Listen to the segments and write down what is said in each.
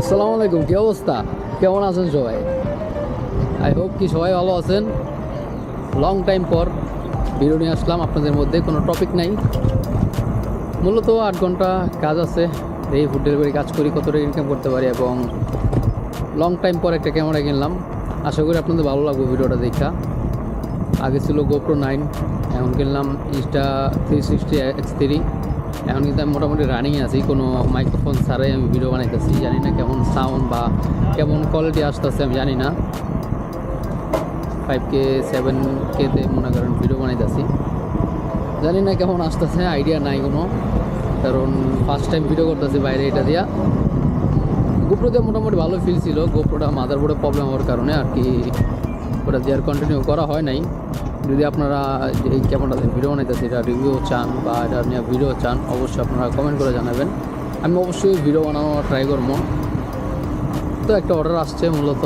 আসসালামু আলাইকুম কি অবস্থা? কেমন আছেন সবাই? আই হোপ কি সবাই ভালো আছেন। লং টাইম পর ভিডিও নিয়ে আসলাম, আপনাদের মধ্যে কোনো টপিক নাই। মূলত আট ঘণ্টা কাজ আছে, এই ফুড ডেলিভারি কাজ করি, কতটা ইনকাম করতে পারি এবং লং টাইম পর একটা ক্যামেরা কিনলাম। আশা করি আপনাদের ভালো লাগবে ভিডিওটা দেখা। আগে ছিল গোপ্রো নাইন এখন কিনলাম Insta three sixty X three এখন কিন্তু আমি মোটামুটি রানিং আছি, কোনো মাইক্রোফোন ছাড়াই আমি ভিডিও বানাইতেছি, জানি না কেমন সাউন্ড বা কেমন কোয়ালিটি আসতেছে, আমি জানি না। ফাইভ কে সেভেন কেতে মনে করেন ভিডিও বানাইতেছি। জানি না কেমন আসতেছে আইডিয়া নাই কোনো, কারণ ফার্স্ট টাইম ভিডিও করতেছি বাইরে এটা দিয়া। গোপ্রো দিয়ে মোটামুটি ভালো ফিল ছিল গোপ্রোটা মাদার বোর্ডে প্রবলেম হওয়ার কারণে আর কি, ওটা দিয়ে আর কন্টিনিউ করা হয় নাই। যদি আপনারা এই ক্যামেরাতে ভিডিও বানাইতেছি, এটা রিভিউ চান বা এটা নিয়ে ভিডিও চান, অবশ্যই আপনারা কমেন্ট করে জানাবেন। আমি অবশ্যই ভিডিও বানানো ট্রাই করব। তো একটা অর্ডার আসছে মূলত,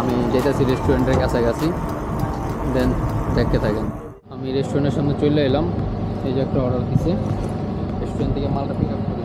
আমি যেতেছি রেস্টুরেন্টের কাছাকাছি। দেন দেখতে থাকেন। আমি রেস্টুরেন্টের সামনে চলে এলাম। এই যে একটা অর্ডার দিছে। রেস্টুরেন্ট থেকে মালটা পিক আপ করে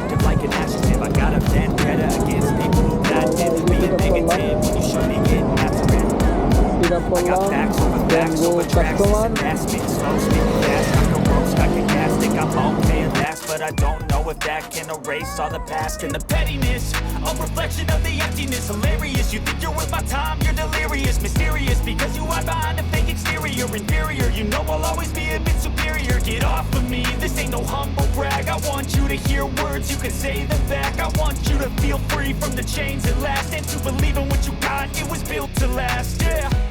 gas, think I'm okay at last, but I don't know if that can erase all the past and the pettiness. A reflection of the emptiness, hilarious. You think you're worth my time, you're delirious, mysterious because you hide behind a fake exterior, inferior. You know I'll always be a bit superior. Get off of me, this ain't no humble brag. I want you to hear words, you can say them back. I want you to feel free from the chains that last and to believe in what you got. It was built to last, yeah.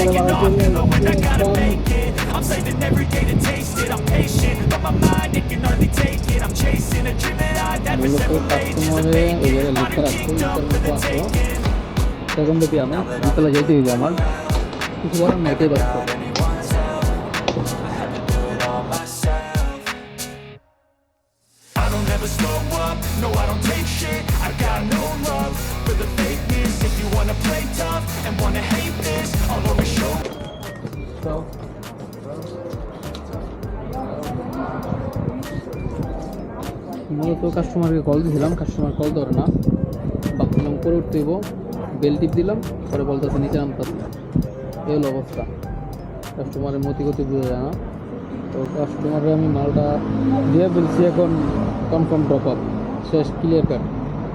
to the top, taking off Even when I gotta make it I'm saving every day to taste it I'm patient, but my mind, it can hardly take it I'm chasing a dream that I've had for মূলত several pages of কাস্টমারে ওই vacant জায়গায় লিখতে Modern রাখছে kingdom for the আসলো taking second দেখি আমি বিকেলে যেতে হইবে আমার কিছু করার নাই এটাই ব্যস্ত মূলত কাস্টমারকে কল দিয়েছিলাম কাস্টমার কল ধরে না। ভাবছিলাম করে উঠতে হইব বেল টিপ দিলাম, পরে বলতেছে নিচে নামতেছে এই হলো অবস্থা। কাস্টমারের মতি গতি বুঝে যায় না। তো কাস্টমারে আমি মালটা দিয়ে ফেলছি এখন কনফার্ম ড্রপ আপ শেষ ক্লিয়ার কাট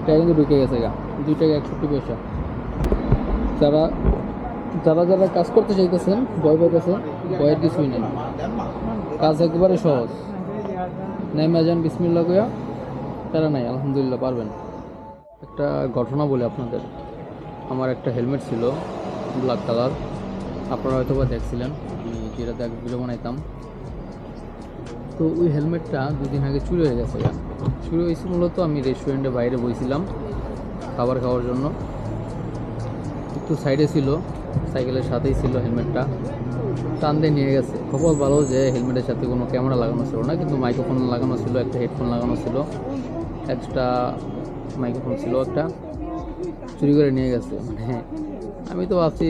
টাকা কিন্তু ঢুকে গেছে গা। দুই টাকা একষট্টি পয়সা। যারা যারা যারা কাজ করতে চাইতেছেন, ভয় পাইতেছে ভয়ের কিছুই নেই। কাজ একেবারে সহজ। নেমে যান বিসমিল্লা কয়া তারা নাই, আলহামদুলিল্লাহ, পারবেন। একটা ঘটনা বলি আপনাদের। আমার একটা হেলমেট ছিল, ব্ল্যাক কালার। আপনারা হয়তো বা দেখছিলেন, আমি যেটাতে আগে ভিডিও বানাইতাম। তো ওই হেলমেটটা দুদিন আগে চুরি হয়ে গেছে। চুরি হয়েছে মূলত আমি রেস্টুরেন্টে বাইরে বইছিলাম, খাবার খাওয়ার জন্য। একটু সাইডে ছিল সাইকেলের সাথেই ছিল হেলমেটটা। টান দিয়ে নিয়ে গেছে। খবর ভালো যে হেলমেটের সাথে কোনো ক্যামেরা লাগানো ছিল না, কিন্তু মাইক্রোফোন লাগানো ছিল, একটা হেডফোন লাগানো ছিল এক্সট্রা মাইক্রোফোন ছিল একটা, চুরি করে নিয়ে গেছে। মানে আমি তো ভাবছি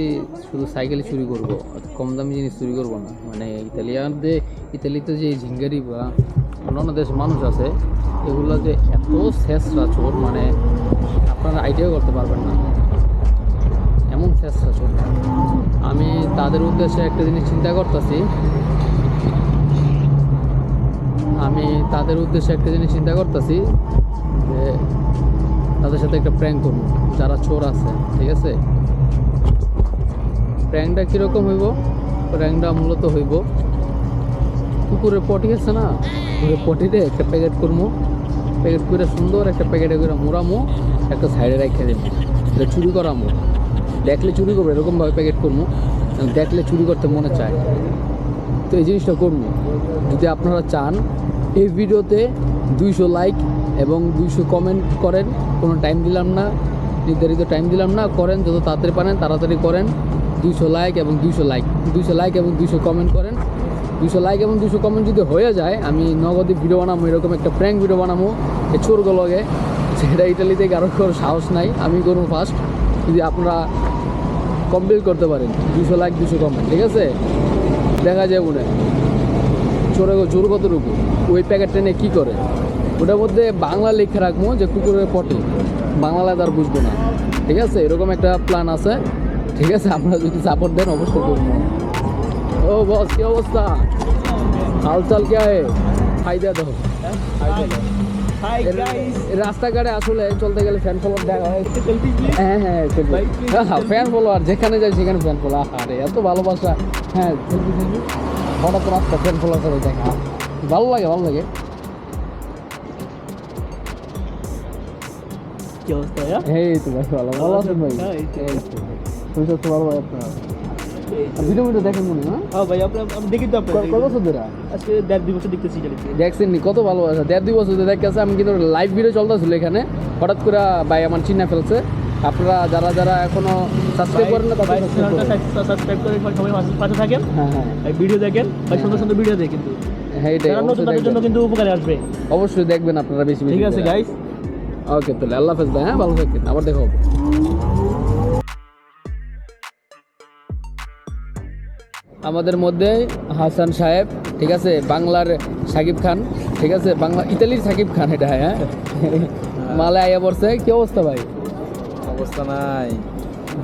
শুধু সাইকেল চুরি করব কম দামি জিনিস চুরি করব না। মানে ইতালিয়ানদের, ইতালিতে যে ঝিঙ্গারি বা অন্যান্য দেশের মানুষ আছে, এগুলো যে এত শেষরা চোর মানে আপনারা আইডিয়া করতে পারবেন না। এমন চোর আমি তাদের উদ্দেশ্যে একটা জিনিস চিন্তা করতেছি। আমি তাদের উদ্দেশ্যে একটা জিনিস চিন্তা করতেছি যে তাদের সাথে একটা প্র্যাঙ্ক করব। যারা চোর আছে, ঠিক আছে? প্র্যাঙ্কটা কীরকম হইব? প্র্যাঙ্কটা মূলত হইব কুকুরের পটি আছে না? কুকুরের পটিতে একটা প্যাকেট করব। প্যাকেট করে সুন্দর একটা প্যাকেটে করে মোড়ামো, একটা সাইডে রেখে দেবো। এটা চুরি করামো। দেখলে চুরি করব এরকমভাবে প্যাকেট করব, দেখলে চুরি করতে মনে চায়। তো এই জিনিসটা করব। যদি আপনারা চান, এই ভিডিওতে দুইশো লাইক এবং দুইশো কমেন্ট করেন, কোনো টাইম দিলাম না, নির্ধারিত টাইম দিলাম না, করেন, যত তাড়াতাড়ি পারেন, তাড়াতাড়ি করেন, দুইশো লাইক এবং দুইশো লাইক দুইশো লাইক এবং দুইশো কমেন্ট করেন। দুশো লাইক এবং দুশো কমেন্ট যদি হয়ে যায়, আমি নগদে ভিডিও বানাবো, এরকম একটা প্র্যাঙ্ক ভিডিও বানাবো, এই চোরগুলোকে সেটা ইটালিতে কারোর সাহস নাই, আমি করব ফার্স্ট যদি আপনারা কমপ্লিট করতে পারেন। দুশো লাইক দুশো কমেন্ট ঠিক আছে? দেখা যায় মনে চোরে চোর কতটুকু? ওই প্যাকেটটা নিয়ে কী করে? ওটার মধ্যে বাংলা লিখে রাখব যে কুকুরের পটে। বাংলা আর বুঝব না। ঠিক আছে? এরকম একটা প্ল্যান আছে। ঠিক আছে? আপনারা যদি সাপোর্ট দেন, অবশ্যই করব। ও বস, কি অবস্থা? হালচাল কে খাই দেয়া দাও। Hi এর- রাস্তাঘাটে আসলে চলতে গেলে ফ্যান ফলোয়ার দেখা হয় হ্যাঁ হ্যাঁ ফ্যান ফলোয়ার যেখানে যাই সেখানে ফ্যান ফলোয়ার আরে এত ভালোবাসা। হ্যাঁ। হঠাৎ রাস্তা ফ্যান ফলোয়ার করে দেখা। ভালো লাগে ভালো লাগে। কি অবস্থা এই তো ভাই ভালো ভালো আছেন ভাই? হ্যাঁ, এই তো। ভালো ভাই আপনার। ভিডিও ভিডিও দেখেন মনে হয় হ্যাঁ? ভাই দেখি তো আপনার কত বছর ধরে? আজকে দেড় দুই বছর দেখতেছি দেখছেন নি কত ভালোবাসা। দেড় দুই বছর ধরে দেখতেছে আমি কিন্তু লাইভ ভিডিও চলতেছিল এখানে। হঠাৎ করে ভাই আমার চিন্তা ফেলছে। আপনারা যারা যারা এখনও সাবস্ক্রাইব করেন না সাবস্ক্রাইব করে সবাই পাশে- থাকেন। হ্যাঁ হ্যাঁ। ভাই ভিডিও দেখেন। ভাই সুন্দর সুন্দর ভিডিও দেখেন কিন্তু। হ্যাঁ এটাই জন্য কিন্তু উপকারে আসবে। অবশ্যই দেখবেন আপনারা বেশি বেশি ঠিক আছে। গাইস ওকে তাহলে আল্লাহ হাফেজ ভাই হ্যাঁ ভালো থাকবেন। আবার দেখা হবে। আমাদের মধ্যে হাসান সাহেব ঠিক আছে বাংলার সাকিব খান ঠিক আছে বাংলা ইতালির সাকিব খান এটা হ্যাঁ? মালে আইয়া পড়ছে কি অবস্থা ভাই? অবস্থা নাই।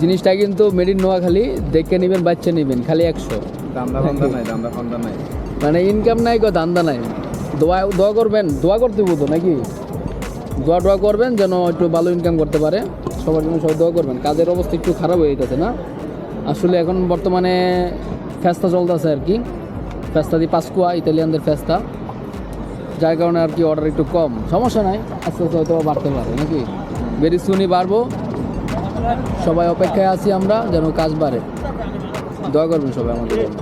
জিনিসটা কিন্তু মেড ইন নোয়াখালী দেখে নেবেন বাচ্চা নেবেন খালি একশো। দান্দা ফান্দা নাই দান্দা ফান্দা নাই। মানে ইনকাম নাই গো ধান্দা নাই। দোয়া দোয়া করবেন দোয়া করতে বলতো নাকি? দোয়া দোয়া করবেন যেন একটু ভালো ইনকাম করতে পারে। সবার জন্য সবাই দোয়া করবেন কাজের অবস্থা একটু খারাপ হয়ে যেতেছে না? আসলে এখন বর্তমানে ফেস্তা চলতেছে আর কি। ফেস্তা দি পাসকুয়া ইতালিয়ানদের ফেস্তা। যার কারণে আর কি অর্ডার একটু কম। সমস্যা নাই, আস্তে আস্তে হয়তো বাড়তে পারে, নাকি? ভেরি সুনি বাড়বো। সবাই অপেক্ষায় আছি আমরা, যেন কাজ বাড়ে। দয়া করবেন সবাই আমাদের জন্য।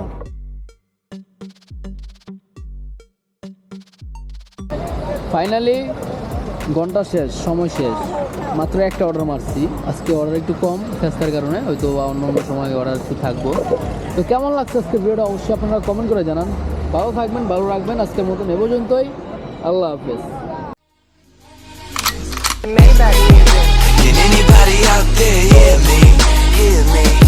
ফাইনালি ঘণ্টা শেষ, সময় শেষ। মাত্র একটা অর্ডার মারছি আজকে অর্ডার একটু কম, ফেস্তার কারণে, হয়তো বা অন্য অন্য সময় অর্ডার একটু থাকব তো কেমন লাগছে আজকে ভিডিওটা অবশ্যই আপনারা কমেন্ট করে জানান ভালো থাকবেন, ভালো রাখবেন আজকের মতন এ পর্যন্তই আল্লাহ হাফেজ. Can anybody out there hear me? Hear me?